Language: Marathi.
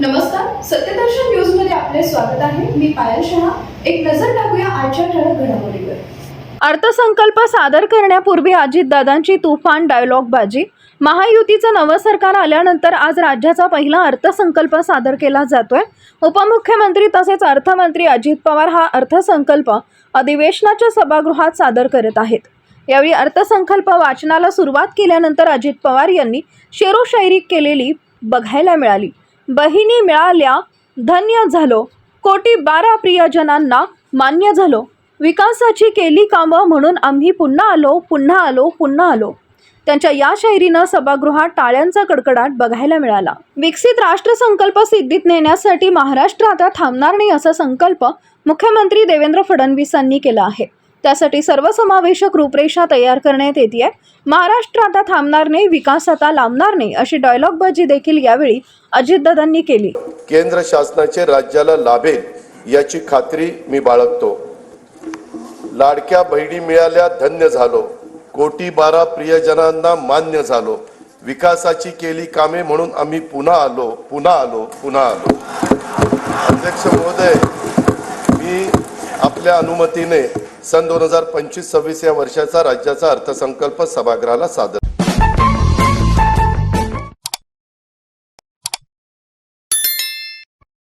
नमस्कार सत्यदर्शन न्यूजमध्ये आपले स्वागत आहे. मी पायल शहा. एक नजर टाकूया आजच्या ठळक घडामोडीवर. अर्थसंकल्प सादर करण्यापूर्वी अजितदादांची तुफान डायलॉगबाजी. महायुतीचं नवं सरकार आल्यानंतर आज राज्याचा पहिला अर्थसंकल्प सादर केला जातोय. उपमुख्यमंत्री तसेच अर्थमंत्री अजित पवार हा अर्थसंकल्प अधिवेशनाच्या सभागृहात सादर करत आहेत. यावेळी अर्थसंकल्प वाचनाला सुरुवात केल्यानंतर अजित पवार यांनी शेरोशायरी केलेली बघायला मिळाली. बहिणी मिळाल्या धन्य झालो. कोटी बारा प्रियजनांना मान्य झालो. विकासाची केली कामं म्हणून आम्ही पुन्हा आलो पुन्हा आलो पुन्हा आलो. त्यांच्या या शायरीनं सभागृहात टाळ्यांचा कडकडाट बघायला मिळाला. विकसित राष्ट्रसंकल्प सिद्धीत नेण्यासाठी महाराष्ट्र आता थांबणार नाही असा संकल्प मुख्यमंत्री देवेंद्र फडणवीसांनी केला आहे. त्यासाठी सर्वसमावेशक रूपरेषा तयार करण्यात येते आहे महाराष्ट्र आता थांबणार नाही विकास आता लांबणार नाही अशी डायलॉगबाजी देखील यावेळी अजितदादांनी केली. केंद्र शासनाचे राज्याला लाभेल याची खात्री मी बाळगतो. लाडक्या बहिणी मिळाल्या धन्य झालो. कोटी बारा प्रियजनांना मान्य झालो. विकासाची केली कामे म्हणून आम्ही पुन्हा आलो पुन्हा आलो पुन्हा आलो. अध्यक्ष महोदय मी आपल्या अनुमतीने सन दोन हजार पंचवीस सव्वीस या वर्षाचा राज्याचा अर्थसंकल्प सभागृहाला सादर